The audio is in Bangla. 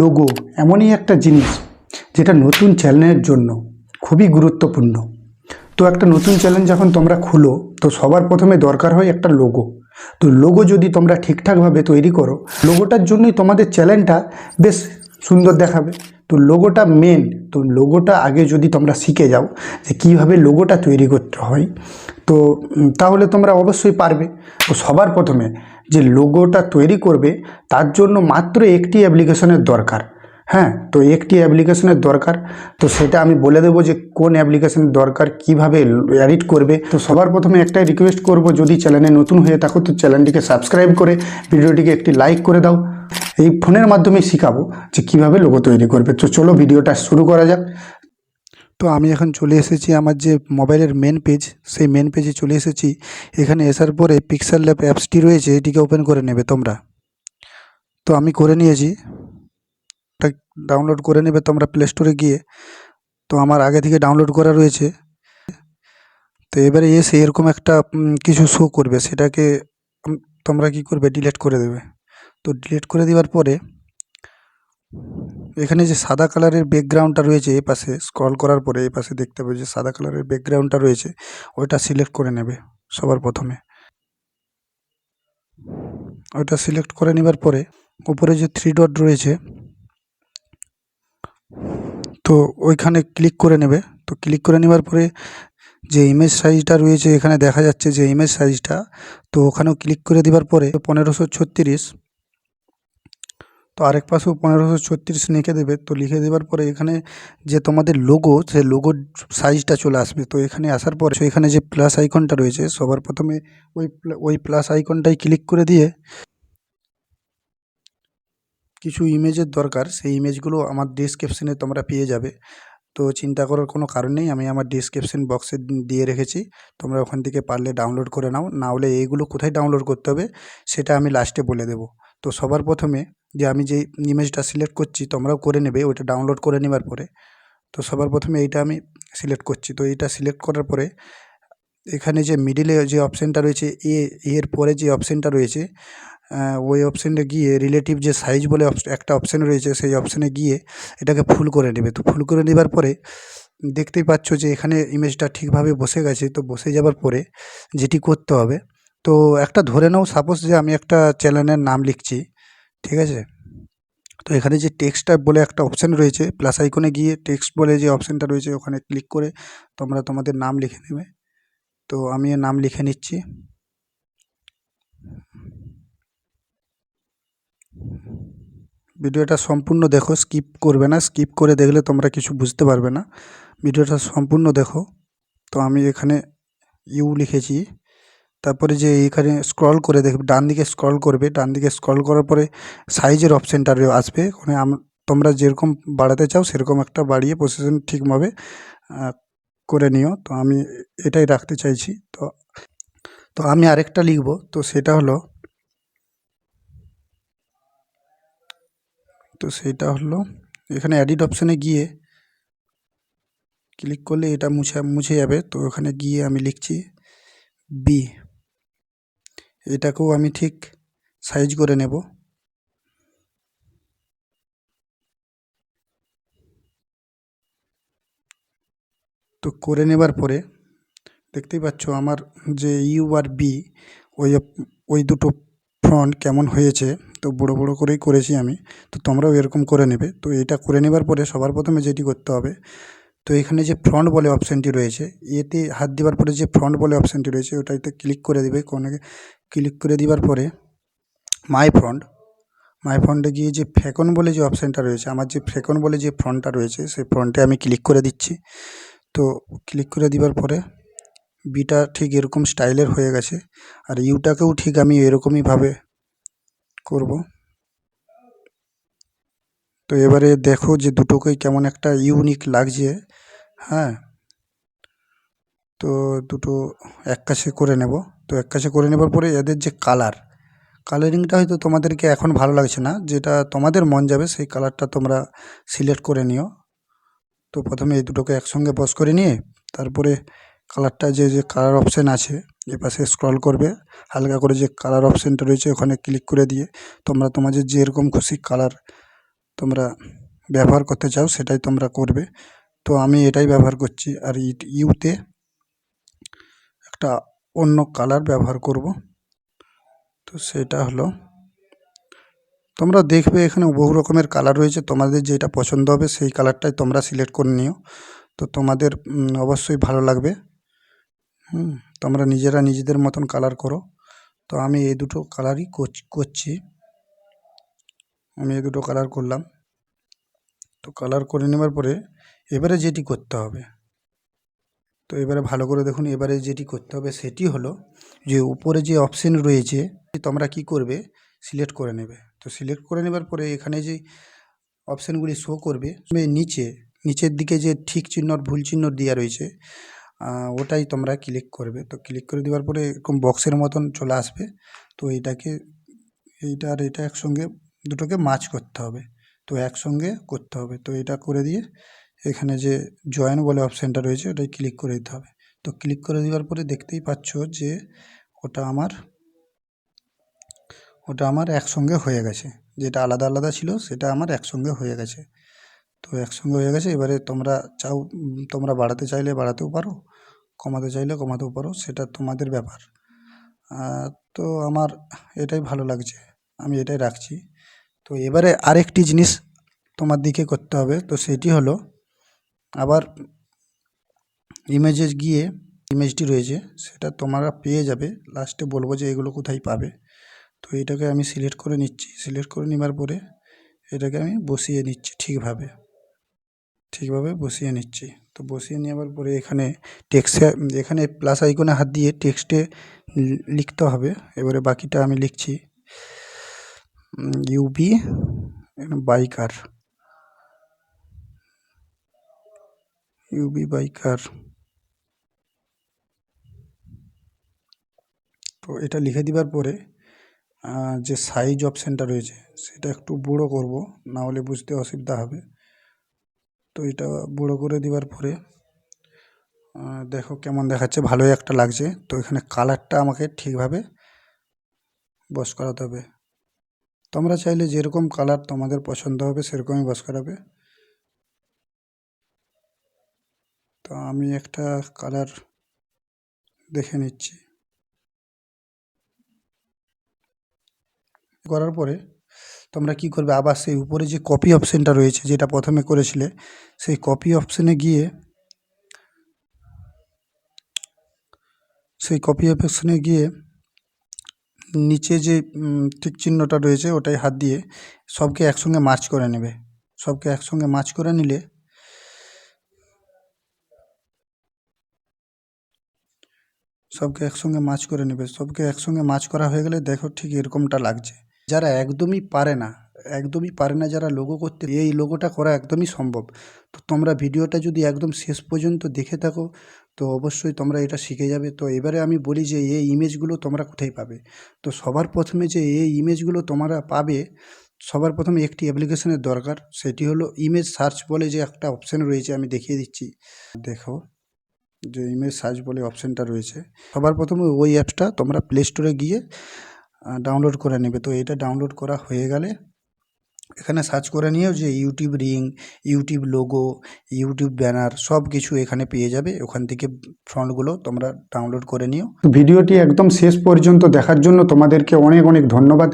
লোগো এমনই একটা জিনিস যেটা নতুন চ্যানেলের জন্য খুবই গুরুত্বপূর্ণ। তো একটা নতুন চ্যানেল যখন তোমরা খুলো, তো সবার প্রথমে দরকার হয় একটা লোগো তো লোগো যদি তোমরা ঠিকঠাকভাবে তৈরি করো লোগোটার জন্যই তোমাদের চ্যানেলটা বেশ সুন্দর দেখাবে। তো লোগোটা মেন তো লোগোটা আগে যদি তোমরা শিখে যাও যে কীভাবে লোগোটা তৈরি করতে হয়, তো তাহলে তোমরা অবশ্যই পারবে। তো সবার প্রথমে যে লোগোটা তৈরি করবে, তার জন্য মাত্র একটি অ্যাপ্লিকেশনের দরকার। হ্যাঁ তো একটি অ্যাপ্লিকেশনের দরকার। তো সেটা আমি বলে দেবো যে কোন অ্যাপ্লিকেশনের দরকার, কীভাবে এডিট করবে। তো সবার প্রথমে একটাই রিকোয়েস্ট করব, যদি চ্যানেলে নতুন হয়ে থাকো, তো চ্যানেলটিকে সাবস্ক্রাইব করে, ভিডিওটিকে একটি লাইক করে দাও। এই ফোনের মাধ্যমে শেখাবো যে কীভাবে লোগো তৈরি করবে। তো চলো ভিডিওটা শুরু করা যাক। তো আমি এখন চলে এসেছি আমার যে মোবাইলের মেন পেজ সেই মেন পেজে চলে এসেছি। এখানে আসার পরে পিক্সেল ল্যাব অ্যাপসটি রয়েছে, এটিকে ওপেন করে নেবে তোমরা। তো আমি করে নিয়েছি। ডাউনলোড করে নেবে তোমরা প্লে স্টোরে গিয়ে। তো আমার আগে থেকে ডাউনলোড করা রয়েছে। তো এবারে এসে এরকম একটা কিছু শো করবে, সেটাকে তোমরা কি করবে ডিলিট করে দেবে। তো ডিলিট করে দেওয়ার পরে এখানে যে সাদা কালারের ব্যাকগ্রাউন্ডটা রয়েছে এই পাশে স্ক্রল করার পরে এই পাশে দেখতে পাবে যে সাদা কালারের ব্যাকগ্রাউন্ডটা রয়েছে, ওইটা সিলেক্ট করে নেবে সবার প্রথমে। ওইটা সিলেক্ট করে নেবার পরে উপরে যে থ্রি ডট রয়েছে, তো ওইখানে ক্লিক করে নেবে। তো ক্লিক করে নেবার পরে যে ইমেজ সাইজটা রয়েছে, এখানে দেখা যাচ্ছে যে ইমেজ সাইজটা তো ওখানেও ক্লিক করে দেওয়ার পরে পনেরোশো ছত্রিশ তো আরেক পাশেও পনেরোশো ছত্রিশ লিখে দেবে। তো লিখে দেওয়ার পরে এখানে যে তোমাদের লোগো সে লোগোর সাইজটা চলে আসবে। তো এখানে আসার পরে এখানে যে প্লাস আইকনটা রয়েছে, সবার প্রথমে ওই ওই প্লাস আইকনটাই ক্লিক করে দিয়ে কিছু ইমেজের দরকার। সেই ইমেজগুলো আমার ডিসক্রিপশনে তোমরা পেয়ে যাবে। তো চিন্তা করার কোনো কারণ নেই, আমি আমার ডিসক্রিপশন বক্সে দিয়ে রেখেছি। তোমরা ওখান থেকে পারলে ডাউনলোড করে নাও। না হলে এইগুলো কোথায় ডাউনলোড করতে হবে, সেটা আমি লাস্টে বলে দেবো। তো সবার প্রথমে যে আমি যে ইমেজটা সিলেক্ট করছি, তোমরাও করে নেবে, ওইটা ডাউনলোড করে নেবার পরে। তো সবার প্রথমে এইটা আমি সিলেক্ট করছি। তো এইটা সিলেক্ট করার পরে, এখানে যে মিডিলে যে অপশানটা রয়েছে এ এর পরে যে অপশানটা রয়েছে ওই অপশানটা গিয়ে রিলেটিভ যে সাইজ বলে একটা অপশান রয়েছে, সেই অপশানে গিয়ে এটাকে ফুল করে নেবে। তো ফুল করে নেবার পরে, দেখতেই পাচ্ছ যে এখানে ইমেজটা ঠিকভাবে বসে গেছে। তো বসে যাবার পরে যেটি করতে হবে, তো একটা ধরে নাও সাপোজ যে আমি একটা চ্যানেলের নাম লিখছি। ঠিক আছে? তো এখানে যে টেক্সটটা বলে একটা অপশান রয়েছে প্লাস আইকনে গিয়ে টেক্সট বলে যে অপশানটা রয়েছে, ওখানে ক্লিক করে তোমরা তোমাদের নাম লিখে নেবে। তো আমি নাম লিখে নিচ্ছি। ভিডিওটা সম্পূর্ণ দেখো স্কিপ করবে না। স্কিপ করে দেখলে তোমরা কিছু বুঝতে পারবে না। ভিডিওটা সম্পূর্ণ দেখো। তো আমি এখানে ইউ লিখেছি। তারপরে যে এখানে স্ক্রল করে দেখবে, ডান দিকে স্ক্রল করবে, ডান দিকে স্ক্রল করার পরে সাইজের অপশানটা আসবে। ওখানে তোমরা যেরকম বাড়াতে চাও, সেরকম একটা বাড়িয়ে পজিশন ঠিকভাবে করে নিও। তো আমি এটাই রাখতে চাইছি। তো তো আমি আরেকটা লিখব। তো সেটা হলো, তো সেটা হলো, এখানে অ্যাডিট অপশানে গিয়ে ক্লিক করলে এটা মুছে মুছে যাবে। তো ওখানে গিয়ে আমি লিখছি বি এটাকেও আমি ঠিক সাইজ করে নেব। তো করে নেবার পরে দেখতেই পাচ্ছ আমার যে ইউ আর বি ওই ওই দুটো ফ্রন্ট কেমন হয়েছে, তো বড় বড় করেই করেছি আমি। তো তোমরাও এরকম করে নেবে। তো এটা করে নেবার পরে সবার প্রথমে যেটি করতে হবে, তো এখানে যে ফ্রন্ট বলে অপশানটি রয়েছে, এতে হাত দেওয়ার পরে যে ফ্রন্ট বলে অপশানটি রয়েছে, ওটাতে ক্লিক করে দেবে। কোনো ক্লিক করে দেওয়ার পরে মাই ফ্রন্ট, মাই ফ্রন্টে গিয়ে যে ফ্যাকন বলে যে অপশানটা রয়েছে, আমার যে ফ্যাকন বলে যে ফ্রন্টটা রয়েছে, সেই ফ্রন্টে আমি ক্লিক করে দিচ্ছি। তো ক্লিক করে দেওয়ার পরে বিটা ঠিক এরকম স্টাইলের হয়ে গেছে, আর ইউটাকেও ঠিক আমি এরকমইভাবে করব। তো এবারে দেখো যে দুটোকেই কেমন একটা ইউনিক লাগছে হ্যাঁ? তো দুটো এক কাছে করে নেব। তো এক কাছে করে নেবার পরে এদের যে কালার কালারিংটা হয়তো তোমাদেরকে এখন ভালো লাগছে না। যেটা তোমাদের মন যাবে, সেই কালারটা তোমরা সিলেক্ট করে নিও। তো প্রথমে এই দুটোকে একসঙ্গে বস করে নিয়ে, তারপরে কালারটা যে যে কালার অপশান আছে এপাশে স্ক্রল করবে। হালকা করে যে কালার অপশানটা রয়েছে, ওখানে ক্লিক করে দিয়ে তোমরা তোমাদের যেরকম খুশি কালার তোমরা ব্যবহার করতে চাও, সেটাই তোমরা করবে। তো আমি এটাই ব্যবহার করছি। আর ইউতে একটা অন্য কালার ব্যবহার করব। তো সেটা হলো, তোমরা দেখবে এখানে বহু রকমের কালার রয়েছে। তোমাদের যেটা পছন্দ হবে সেই কালারটাই তোমরা সিলেক্ট করে নিও। তো তোমাদের অবশ্যই ভালো লাগবে। হুম, তোমরা নিজেরা নিজেদের মতন কালার করো। তো আমি এই দুটো কালারই করছি আমি এই দুটো কালার করলাম। তো কালার করে নেবার পরে এবারে যেটি করতে হবে তো এবারে ভালো করে দেখুন, এবারে যেটি করতে হবে সেটি হলো যে উপরে যে অপশন রয়েছে, তোমরা কি করবে? সিলেক্ট করে নেবে। তো সিলেক্ট করে নেবার পরে এখানে যে অপশানগুলি শো করবে নিচে, নিচের দিকে যে ঠিক চিহ্ন ভুল চিহ্ন দেওয়া রয়েছে ওটাই তোমরা ক্লিক করবে। তো ক্লিক করে দেওয়ার পরে এরকম বক্সের মতন চলে আসবে। তো এটাকে, এইটা আর এটা একসঙ্গে দুটোকে মাছ করতে হবে। তো একসঙ্গে করতে হবে। তো এটা করে দিয়ে এখানে যে জয়েন বলে অপশানটা রয়েছে ওটাই ক্লিক করে দিতে হবে। তো ক্লিক করে দেওয়ার পরে দেখতেই পাচ্ছ যে ওটা আমার ওটা আমার একসঙ্গে হয়ে গেছে। যেটা আলাদা আলাদা ছিল, সেটা আমার একসঙ্গে হয়ে গেছে। তো একসঙ্গে হয়ে গেছে, এবারে তোমরা চাও, তোমরা বাড়াতে চাইলে বাড়াতেও পারো, কমাতে চাইলে কমাতেও পারো, সেটা তোমাদের ব্যাপার। তো আমার এটাই ভালো লাগছে, আমি এটাই রাখছি। তো এবারে আরেকটি জিনিস তোমার দিকে করতে হবে, তো সেটি হলো আবার ইমেজে গিয়ে ইমেজটি রয়েছে, সেটা তোমরা পেয়ে যাবে। লাস্টে বলব যে এগুলো কোথায় পাবে। তো এটাকে আমি সিলেক্ট করে নিচ্ছি। সিলেক্ট করে নেবার পরে এটাকে আমি বসিয়ে নিচ্ছি ঠিকভাবে। ঠিকভাবে বসিয়ে নিচ্ছি। তো বসিয়ে নেওয়ার পরে এখানে টেক্সটে এখানে প্লাস আইকনে হাত দিয়ে টেক্সটে লিখতে হবে। এবারে বাকিটা আমি লিখছি ইউবি বাইকার ইউবি বাইকার। তো এটা লিখে দেওয়ার পরে যে সাইজ অপশানটা রয়েছে, সেটা একটু বড়ো করব, না হলে বুঝতে অসুবিধা হবে। তো এটা বড়ো করে দেওয়ার পরে দেখো কেমন দেখাচ্ছে, ভালোই একটা লাগছে। তো এখানে কালারটা আমাকে ঠিকভাবে বস করাতে হবে। তোমরা চাইলে যেরকম কালার তোমাদের পছন্দ হবে, সেরকমই বস করাবে। তো আমি একটা কালার দেখে নিচ্ছি। করার পরে তোমরা কি করবে? আবার সেই উপরে যে কপি অপশানটা রয়েছে, যেটা প্রথমে করেছিলে, সেই কপি অপশানে গিয়ে সেই কপি অপশানে গিয়ে নিচে যে টিক চিহ্নটা রয়েছে, ওটাই হাত দিয়ে সবকে একসঙ্গে মার্চ করে নেবে। সবকে একসঙ্গে মার্চ করে নিলে সবকে একসঙ্গে মাছ করে নেবে। সবকে একসঙ্গে মাছ করা হয়ে গেলে দেখো ঠিক এরকমটা লাগছে। যারা একদমই পারে না, একদমই পারে না যারা লোগো করতে, এই লোগোটা করা একদমই সম্ভব। তো তোমরা ভিডিওটা যদি একদম শেষ পর্যন্ত দেখে থাকো, তো অবশ্যই তোমরা এটা শিখে যাবে। তো এবারে আমি বলি যে এই ইমেজগুলো তোমরা কোথায় পাবে? তো সবার প্রথমে যে এই ইমেজগুলো তোমরা পাবে, সবার প্রথমে একটি অ্যাপ্লিকেশনের দরকার। সেটি হলো ইমেজ সার্চ বলে যে একটা অপশান রয়েছে, আমি দেখিয়ে দিচ্ছি। দেখো যে ইমেজ সার্চ বলে অপশানটা রয়েছে। সবার প্রথমে ওই অ্যাপসটা তোমরা প্লে স্টোরে গিয়ে ডাউনলোড করে নেবে। তো এটা ডাউনলোড করা হয়ে গেলে এখানে সার্চ করে নিয়েও যে YouTube ring YouTube logo YouTube banner সব কিছু এখানে পেয়ে যাবে। ওখান থেকে ফ্রন্টগুলো তোমরা ডাউনলোড করে নিও। ভিডিওটি একদম শেষ পর্যন্ত দেখার জন্য তোমাদেরকে অনেক অনেক ধন্যবাদ।